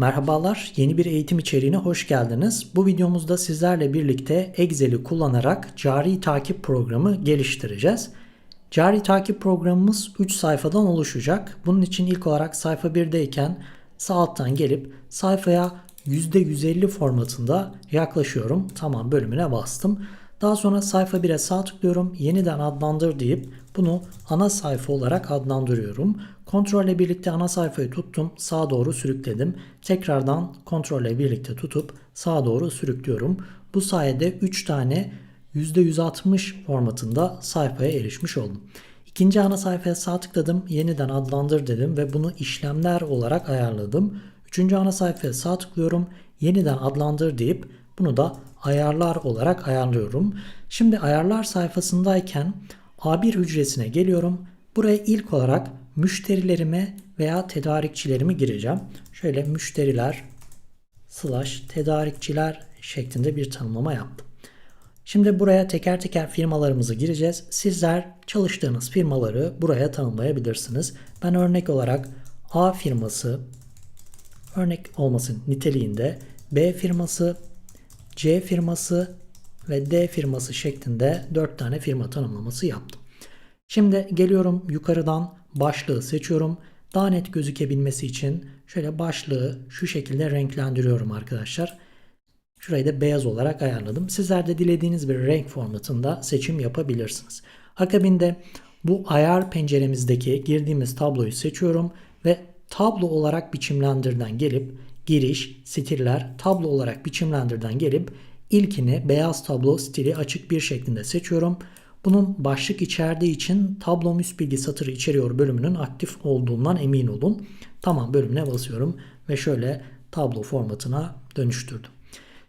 Merhabalar, yeni bir eğitim içeriğine hoş geldiniz. Bu videomuzda sizlerle birlikte Excel'i kullanarak cari takip programı geliştireceğiz. Cari takip programımız 3 sayfadan oluşacak. Bunun için ilk olarak sayfa 1'deyken sağ alttan gelip sayfaya %150 formatında yaklaşıyorum. Tamam bölümüne bastım. Daha sonra sayfa 1'e sağ tıklıyorum. Yeniden adlandır deyip bunu ana sayfa olarak adlandırıyorum. Kontrolle birlikte ana sayfayı tuttum. Sağa doğru sürükledim. Tekrardan kontrolle birlikte tutup sağa doğru sürüklüyorum. Bu sayede 3 tane %160 formatında sayfaya erişmiş oldum. İkinci ana sayfaya sağ tıkladım. Yeniden adlandır dedim ve bunu işlemler olarak ayarladım. Üçüncü ana sayfaya sağ tıklıyorum. Yeniden adlandır deyip bunu da ayarlar olarak ayarlıyorum. Şimdi ayarlar sayfasındayken A1 hücresine geliyorum. Buraya ilk olarak müşterilerime veya tedarikçilerimi gireceğim. Şöyle müşteriler slash tedarikçiler şeklinde bir tanımlama yaptım. Şimdi buraya teker teker firmalarımızı gireceğiz. Sizler çalıştığınız firmaları buraya tanımlayabilirsiniz. Ben örnek olarak A firması örnek olmasın niteliğinde B firması, C firması ve D firması şeklinde 4 tane firma tanımlaması yaptım. Şimdi geliyorum yukarıdan başlığı seçiyorum. Daha net gözükebilmesi için şöyle başlığı şu şekilde renklendiriyorum arkadaşlar. Şurayı da beyaz olarak ayarladım. Sizler de dilediğiniz bir renk formatında seçim yapabilirsiniz. Akabinde bu ayar penceremizdeki girdiğimiz tabloyu seçiyorum ve tablo olarak biçimlendirden gelip giriş, stiller, tablo olarak biçimlendirden gelip ilkini beyaz tablo stili açık bir şeklinde seçiyorum. Bunun başlık içerdiği için tablom üst bilgi satırı içeriyor bölümünün aktif olduğundan emin olun. Tamam bölümüne basıyorum ve şöyle tablo formatına dönüştürdüm.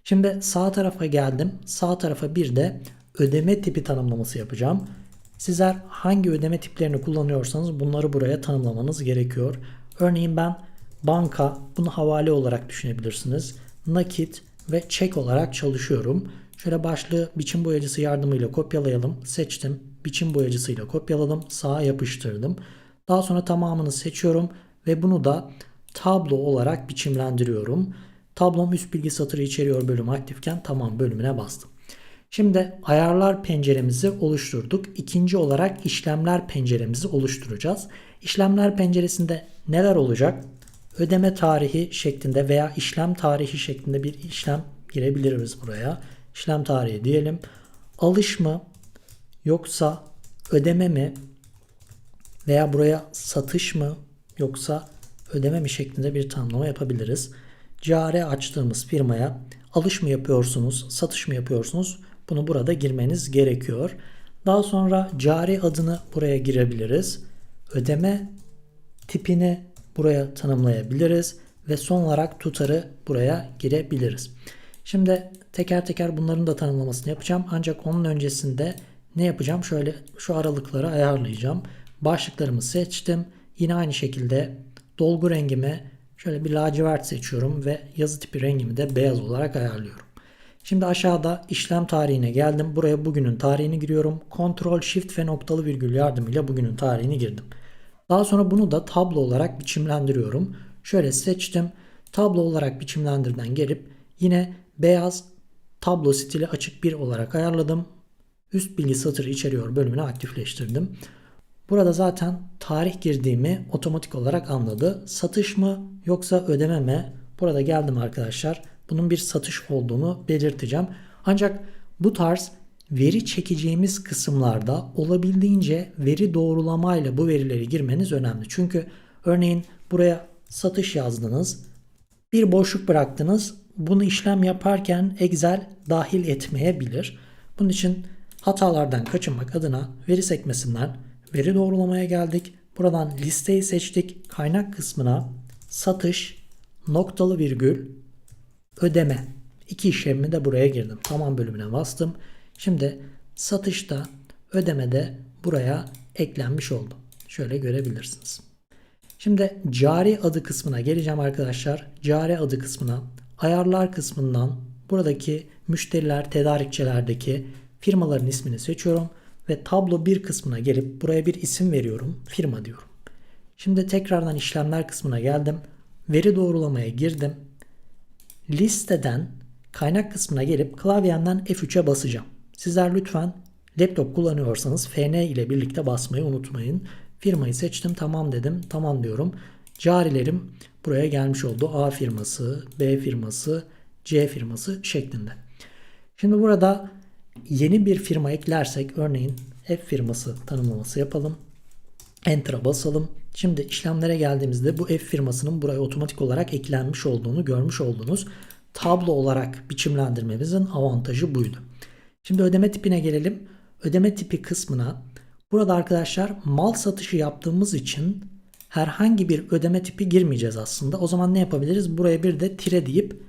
Şimdi sağ tarafa geldim. Sağ tarafa bir de ödeme tipi tanımlaması yapacağım. Sizler hangi ödeme tiplerini kullanıyorsanız bunları buraya tanımlamanız gerekiyor. Örneğin ben banka bunu havale olarak düşünebilirsiniz. Nakit ve çek olarak çalışıyorum. Şöyle başlığı biçim boyacısı yardımıyla kopyalayalım. Seçtim. Biçim boyacısıyla kopyaladım. Sağa yapıştırdım. Daha sonra tamamını seçiyorum ve bunu da tablo olarak biçimlendiriyorum. Tablom üst bilgi satırı içeriyor bölüm aktifken tamam bölümüne bastım. Şimdi ayarlar penceremizi oluşturduk. İkinci olarak işlemler penceremizi oluşturacağız. İşlemler penceresinde neler olacak? Ödeme tarihi şeklinde veya işlem tarihi şeklinde bir işlem girebiliriz buraya. İşlem tarihi diyelim. Alış mı yoksa ödeme mi veya buraya satış mı yoksa ödeme mi şeklinde bir tanımlama yapabiliriz. Cari açtığımız firmaya alış mı yapıyorsunuz, satış mı yapıyorsunuz? Bunu burada girmeniz gerekiyor. Daha sonra cari adını buraya girebiliriz. Ödeme tipini buraya tanımlayabiliriz ve son olarak tutarı buraya girebiliriz. Şimdi teker teker bunların da tanımlamasını yapacağım. Ancak onun öncesinde ne yapacağım? Şöyle şu aralıkları ayarlayacağım. Başlıklarımı seçtim. Yine aynı şekilde dolgu rengimi şöyle bir lacivert seçiyorum ve yazı tipi rengimi de beyaz olarak ayarlıyorum. Şimdi aşağıda işlem tarihine geldim. Buraya bugünün tarihini giriyorum. Ctrl Shift ve noktalı virgül yardımıyla bugünün tarihini girdim. Daha sonra bunu da tablo olarak biçimlendiriyorum. Şöyle seçtim. Tablo olarak biçimlendirden gelip yine beyaz tablo stili açık bir olarak ayarladım. Üst bilgi satırı içeriyor bölümünü aktifleştirdim. Burada zaten tarih girdiğimi otomatik olarak anladı. Satış mı yoksa ödeme mi? Burada geldim arkadaşlar. Bunun bir satış olduğunu belirteceğim. Ancak bu tarz veri çekeceğimiz kısımlarda olabildiğince veri doğrulamayla bu verileri girmeniz önemli. Çünkü örneğin buraya satış yazdınız. Bir boşluk bıraktınız. Bunu işlem yaparken Excel dahil etmeyebilir. Bunun için hatalardan kaçınmak adına veri sekmesinden veri doğrulamaya geldik. Buradan listeyi seçtik. Kaynak kısmına satış noktalı virgül ödeme iki işlemi de buraya girdim. Tamam bölümüne bastım. Şimdi satışta ödemede buraya eklenmiş oldu. Şöyle görebilirsiniz. Şimdi cari adı kısmına geleceğim arkadaşlar. Cari adı kısmına ayarlar kısmından buradaki müşteriler tedarikçilerdeki firmaların ismini seçiyorum ve tablo 1 kısmına gelip buraya bir isim veriyorum. Firma diyorum. Şimdi tekrardan işlemler kısmına geldim. veri doğrulamaya girdim. Listeden kaynak kısmına gelip klavyemden F3'e basacağım. Sizler lütfen laptop kullanıyorsanız FN ile birlikte basmayı unutmayın. Firmayı seçtim tamam dedim tamam diyorum. Carilerim buraya gelmiş oldu. A firması, B firması, C firması şeklinde. Şimdi burada yeni bir firma eklersek örneğin F firması tanımlaması yapalım. Enter'a basalım. Şimdi işlemlere geldiğimizde bu F firmasının buraya otomatik olarak eklenmiş olduğunu görmüş oldunuz. Tablo olarak biçimlendirmemizin avantajı buydu. Şimdi ödeme tipine gelelim. Ödeme tipi kısmına burada arkadaşlar mal satışı yaptığımız için herhangi bir ödeme tipi girmeyeceğiz aslında. O zaman ne yapabiliriz? Buraya bir de tire deyip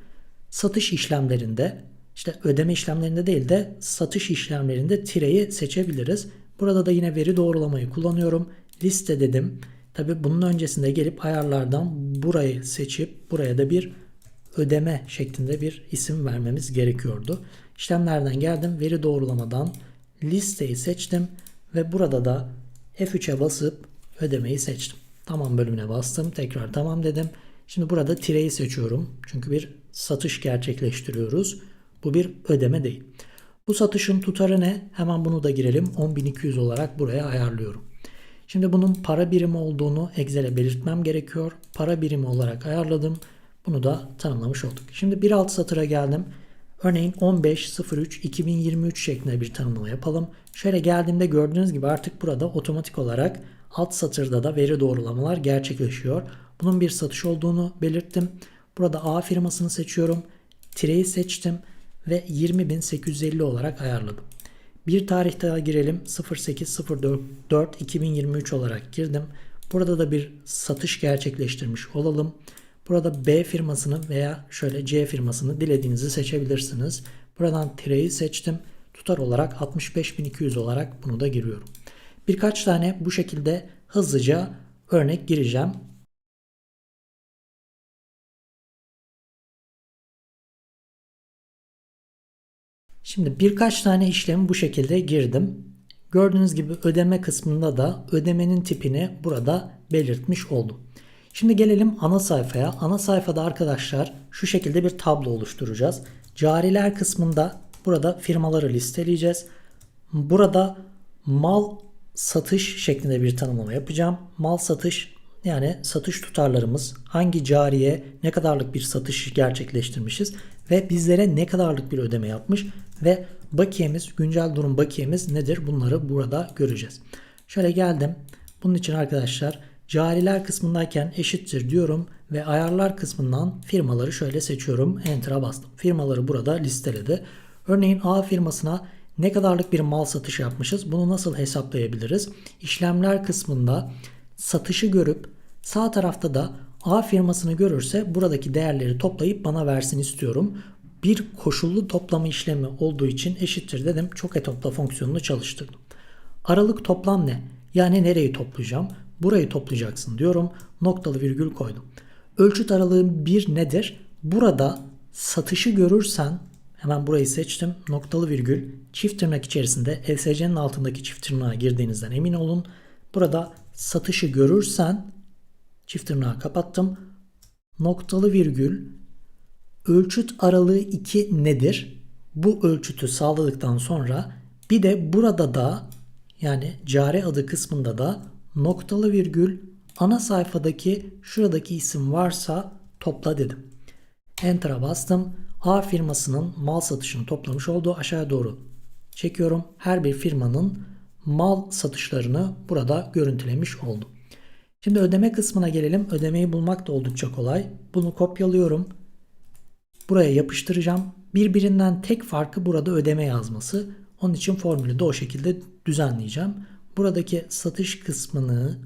satış işlemlerinde işte ödeme işlemlerinde değil de satış işlemlerinde tireyi seçebiliriz. Burada da yine veri doğrulamayı kullanıyorum. Liste dedim. Tabi bunun öncesinde gelip ayarlardan burayı seçip buraya da bir ödeme şeklinde bir isim vermemiz gerekiyordu. İşlemlerden geldim. Veri doğrulamadan listeyi seçtim ve burada da F3'e basıp ödemeyi seçtim. Tamam bölümüne bastım. Tekrar tamam dedim. Şimdi burada tireyi seçiyorum. Çünkü bir satış gerçekleştiriyoruz. Bu bir ödeme değil. Bu satışın tutarı ne? Hemen bunu da girelim. 10.200 olarak buraya ayarlıyorum. Şimdi bunun para birimi olduğunu Excel'e belirtmem gerekiyor. Para birimi olarak ayarladım. Bunu da tanımlamış olduk. Şimdi bir alt satıra geldim. Örneğin 15.03.2023 şeklinde bir tanımlama yapalım. Şöyle geldiğimde gördüğünüz gibi artık burada otomatik olarak alt satırda da veri doğrulamalar gerçekleşiyor. Bunun bir satış olduğunu belirttim. Burada A firmasını seçiyorum. Tireyi seçtim ve 20.850 olarak ayarladım. Bir tarih daha girelim. 08.04.2023 olarak girdim. Burada da bir satış gerçekleştirmiş olalım. Burada B firmasını veya şöyle C firmasını dilediğinizi seçebilirsiniz. Buradan tireyi seçtim. Tutar olarak 65.200 olarak bunu da giriyorum. Birkaç tane bu şekilde hızlıca örnek gireceğim. Şimdi birkaç tane işlemi bu şekilde girdim. Gördüğünüz gibi ödeme kısmında da ödemenin tipini burada belirtmiş oldum. Şimdi gelelim ana sayfaya. Ana sayfada arkadaşlar şu şekilde bir tablo oluşturacağız. Cariler kısmında burada firmaları listeleyeceğiz. Burada mal satış şeklinde bir tanımlama yapacağım. Mal satış yani satış tutarlarımız hangi cariye ne kadarlık bir satış gerçekleştirmişiz ve bizlere ne kadarlık bir ödeme yapmış ve bakiyemiz, güncel durum bakiyemiz nedir bunları burada göreceğiz. Şöyle geldim. Bunun için arkadaşlar cariler kısmındayken eşittir diyorum ve ayarlar kısmından firmaları şöyle seçiyorum. Enter'a bastım. Firmaları burada listeledi. Örneğin A firmasına ne kadarlık bir mal satış yapmışız? Bunu nasıl hesaplayabiliriz? İşlemler kısmında satışı görüp sağ tarafta da A firmasını görürse buradaki değerleri toplayıp bana versin istiyorum. Bir koşullu toplama işlemi olduğu için eşittir dedim. Çok e topla fonksiyonunu çalıştırdım. Aralık toplam ne? Yani nereyi toplayacağım? Burayı toplayacaksın diyorum. Noktalı virgül koydum. Ölçüt aralığı 1 nedir? Burada satışı görürsen hemen burayı seçtim. Noktalı virgül çift tırnak içerisinde ESC'nin altındaki çift tırnağa girdiğinizden emin olun. Burada satışı görürsen çift tırnağı kapattım. Noktalı virgül ölçüt aralığı 2 nedir? Bu ölçütü sağladıktan sonra bir de burada da yani cari adı kısmında da noktalı virgül ana sayfadaki şuradaki isim varsa topla dedim. Enter'a bastım. A firmasının mal satışını toplamış olduğu aşağıya doğru çekiyorum. Her bir firmanın mal satışlarını burada görüntülemiş oldum. Şimdi ödeme kısmına gelelim. Ödemeyi bulmak da oldukça kolay. Bunu kopyalıyorum. Buraya yapıştıracağım. Birbirinden tek farkı burada ödeme yazması. Onun için formülü de o şekilde düzenleyeceğim. Buradaki satış kısmını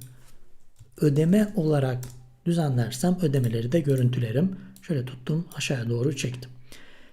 ödeme olarak düzenlersem ödemeleri de görüntülerim. Şöyle tuttum aşağıya doğru çektim.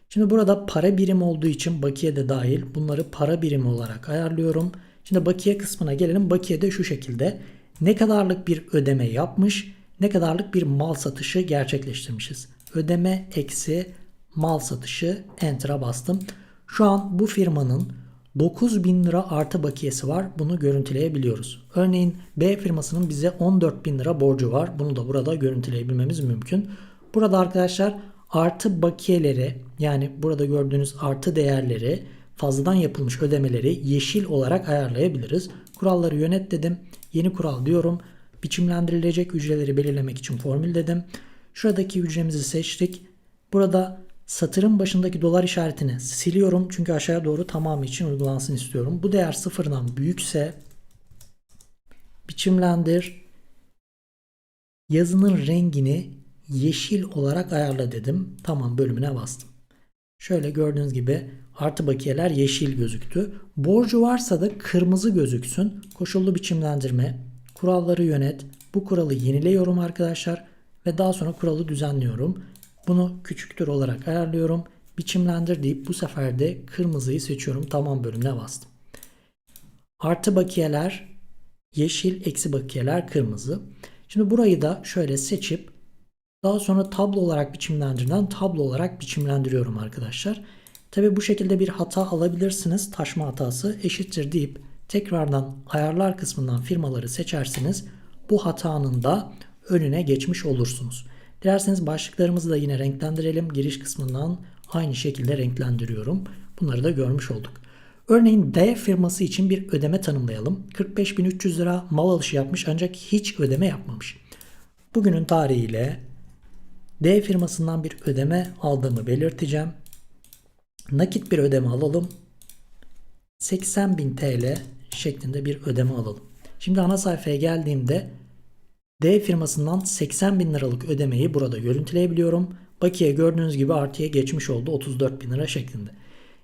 Şimdi burada para birimi olduğu için bakiye de dahil bunları para birimi olarak ayarlıyorum. Şimdi bakiye kısmına gelelim. Bakiye de şu şekilde ne kadarlık bir ödeme yapmış, ne kadarlık bir mal satışı gerçekleştirmişiz. Ödeme eksi mal satışı enter'a bastım. Şu an bu firmanın 9000 lira artı bakiyesi var. Bunu görüntüleyebiliyoruz. Örneğin B firmasının bize 14.000 lira borcu var. Bunu da burada görüntüleyebilmemiz mümkün. Burada arkadaşlar artı bakiyeleri yani burada gördüğünüz artı değerleri fazladan yapılmış ödemeleri yeşil olarak ayarlayabiliriz. Kuralları yönet dedim. Yeni kural diyorum. Biçimlendirilecek hücreleri belirlemek için formül dedim. Şuradaki hücremizi seçtik. Burada satırın başındaki dolar işaretini siliyorum. Çünkü aşağıya doğru tamamı için uygulansın istiyorum. Bu değer sıfırdan büyükse biçimlendir yazının rengini yeşil olarak ayarla dedim. Tamam bölümüne bastım. Şöyle gördüğünüz gibi artı bakiyeler yeşil gözüktü. Borcu varsa da kırmızı gözüksün. Koşullu biçimlendirme, kuralları yönet. Bu kuralı yeniliyorum arkadaşlar ve daha sonra kuralı düzenliyorum. Bunu küçüktür olarak ayarlıyorum. Biçimlendir deyip bu sefer de kırmızıyı seçiyorum. Tamam bölümüne bastım. Artı bakiyeler yeşil, eksi bakiyeler kırmızı. Şimdi burayı da şöyle seçip daha sonra tablo olarak biçimlendirilen tablo olarak biçimlendiriyorum arkadaşlar. Tabi bu şekilde bir hata alabilirsiniz. Taşma hatası eşittir deyip tekrardan ayarlar kısmından firmaları seçerseniz bu hatanın da önüne geçmiş olursunuz. Dilerseniz başlıklarımızı da yine renklendirelim. Giriş kısmından aynı şekilde renklendiriyorum. Bunları da görmüş olduk. Örneğin D firması için bir ödeme tanımlayalım. 45.300 lira mal alışı yapmış ancak hiç ödeme yapmamış. Bugünün tarihiyle D firmasından bir ödeme aldığımı belirteceğim. Nakit bir ödeme alalım. 80.000 TL şeklinde bir ödeme alalım. Şimdi ana sayfaya geldiğimde D firmasından 80 bin liralık ödemeyi burada görüntüleyebiliyorum. Bakiye gördüğünüz gibi artıya geçmiş oldu 34 bin lira şeklinde.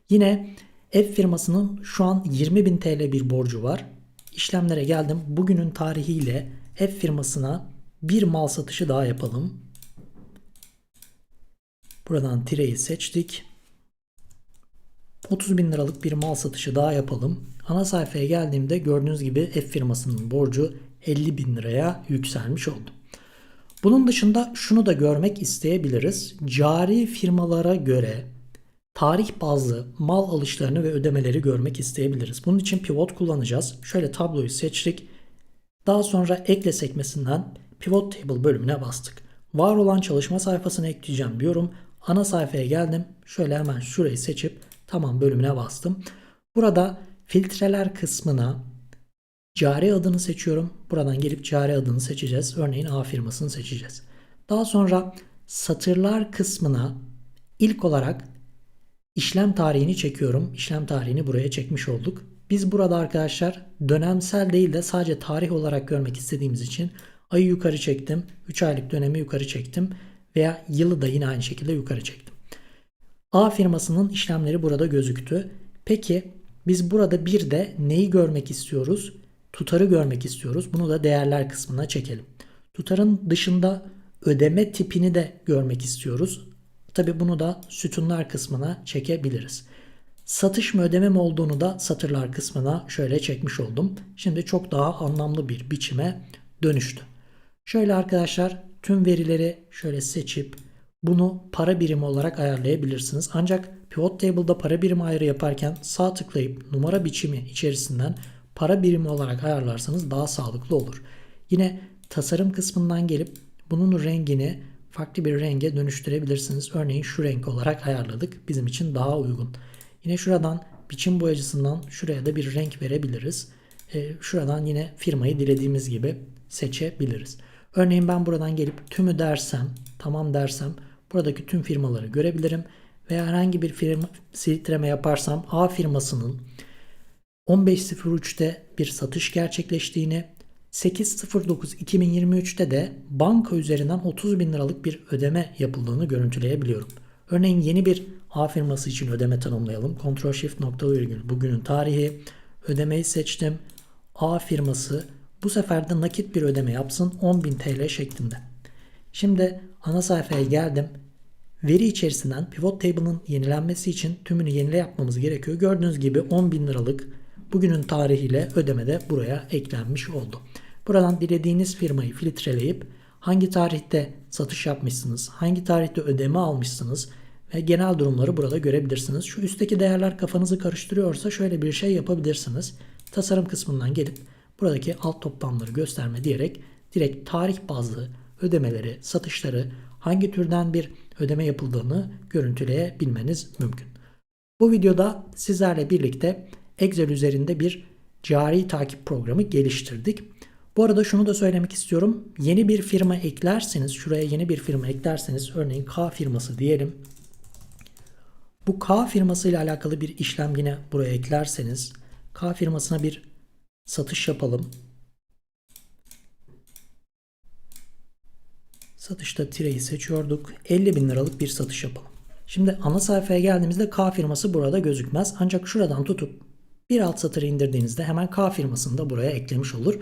Yine F firmasının şu an 20 bin TL bir borcu var. İşlemlere geldim. Bugünün tarihiyle F firmasına bir mal satışı daha yapalım. Buradan tireyi seçtik. 30 bin liralık bir mal satışı daha yapalım. Ana sayfaya geldiğimde gördüğünüz gibi F firmasının borcu 50 bin liraya yükselmiş oldu. Bunun dışında şunu da görmek isteyebiliriz. Cari firmalara göre tarih bazlı mal alışlarını ve ödemeleri görmek isteyebiliriz. Bunun için pivot kullanacağız. Şöyle tabloyu seçtik. Daha sonra ekle sekmesinden pivot table bölümüne bastık. Var olan çalışma sayfasını ekleyeceğim diyorum. Ana sayfaya geldim. Şöyle hemen şurayı seçip tamam bölümüne bastım. Burada filtreler kısmına Cari adını seçiyorum. Buradan gelip cari adını seçeceğiz. Örneğin A firmasını seçeceğiz. Daha sonra satırlar kısmına ilk olarak işlem tarihini çekiyorum. İşlem tarihini buraya çekmiş olduk. Biz burada arkadaşlar dönemsel değil de sadece tarih olarak görmek istediğimiz için ayı yukarı çektim. 3 aylık dönemi yukarı çektim. Veya yılı da yine aynı şekilde yukarı çektim. A firmasının işlemleri burada gözüktü. Peki biz burada bir de neyi görmek istiyoruz? Tutarı görmek istiyoruz. Bunu da değerler kısmına çekelim. Tutarın dışında ödeme tipini de görmek istiyoruz. Tabi bunu da sütunlar kısmına çekebiliriz. Satış mı ödeme mi olduğunu da satırlar kısmına şöyle çekmiş oldum. Şimdi çok daha anlamlı bir biçime dönüştü. Şöyle arkadaşlar tüm verileri şöyle seçip bunu para birimi olarak ayarlayabilirsiniz. Ancak pivot table'da para birimi ayrı yaparken sağ tıklayıp numara biçimi içerisinden para birimi olarak ayarlarsanız daha sağlıklı olur. Yine tasarım kısmından gelip bunun rengini farklı bir renge dönüştürebilirsiniz. Örneğin şu renk olarak ayarladık. Bizim için daha uygun. Yine şuradan biçim boyacısından şuraya da bir renk verebiliriz. E, şuradan yine firmayı dilediğimiz gibi seçebiliriz. Örneğin ben buradan gelip tümü dersem, tamam dersem buradaki tüm firmaları görebilirim. Veya herhangi bir firma filtreme yaparsam A firmasının 15.03'te bir satış gerçekleştiğini, 8.09.2023'te de banka üzerinden 30 bin liralık bir ödeme yapıldığını görüntüleyebiliyorum. Örneğin yeni bir A firması için ödeme tanımlayalım. Ctrl Shift nokta virgül bugünün tarihi. Ödemeyi seçtim. A firması bu sefer de nakit bir ödeme yapsın 10.000 TL şeklinde. Şimdi ana sayfaya geldim. Veri içerisinden pivot table'ın yenilenmesi için tümünü yenile yapmamız gerekiyor. Gördüğünüz gibi 10.000 liralık bugünün tarihiyle ödeme de buraya eklenmiş oldu. Buradan dilediğiniz firmayı filtreleyip hangi tarihte satış yapmışsınız, hangi tarihte ödeme almışsınız ve genel durumları burada görebilirsiniz. Şu üstteki değerler kafanızı karıştırıyorsa şöyle bir şey yapabilirsiniz. Tasarım kısmından gelip buradaki alt toplamları gösterme diyerek direkt tarih bazlı ödemeleri, satışları, hangi türden bir ödeme yapıldığını görüntüleyebilmeniz mümkün. Bu videoda sizlerle birlikte Excel üzerinde bir cari takip programı geliştirdik. Bu arada şunu da söylemek istiyorum. Yeni bir firma eklerseniz, şuraya yeni bir firma eklerseniz, örneğin K firması diyelim. Bu K firması ile alakalı bir işlem yine buraya eklerseniz, K firmasına bir satış yapalım. Satışta tireyi seçiyorduk. 50 bin liralık bir satış yapalım. Şimdi ana sayfaya geldiğimizde K firması burada gözükmez. Ancak şuradan tutup bir alt satırı indirdiğinizde hemen K firmasını da buraya eklemiş olur.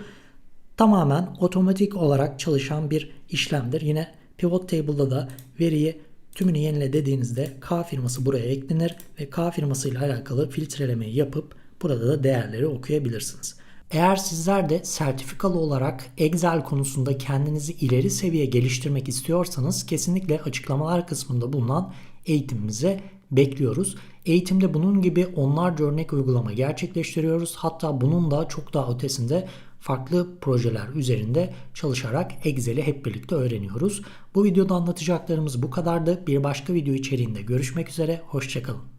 Tamamen otomatik olarak çalışan bir işlemdir. Yine pivot table'da da veriyi tümünü yenile dediğinizde K firması buraya eklenir ve K firması alakalı filtrelemeyi yapıp burada da değerleri okuyabilirsiniz. Eğer sizler de sertifikalı olarak Excel konusunda kendinizi ileri seviye geliştirmek istiyorsanız kesinlikle açıklamalar kısmında bulunan eğitimimize bekliyoruz. Eğitimde bunun gibi onlarca örnek uygulama gerçekleştiriyoruz. Hatta bunun da çok daha ötesinde farklı projeler üzerinde çalışarak Excel'i hep birlikte öğreniyoruz. Bu videoda anlatacaklarımız bu kadardı. Bir başka video içeriğinde görüşmek üzere. Hoşçakalın.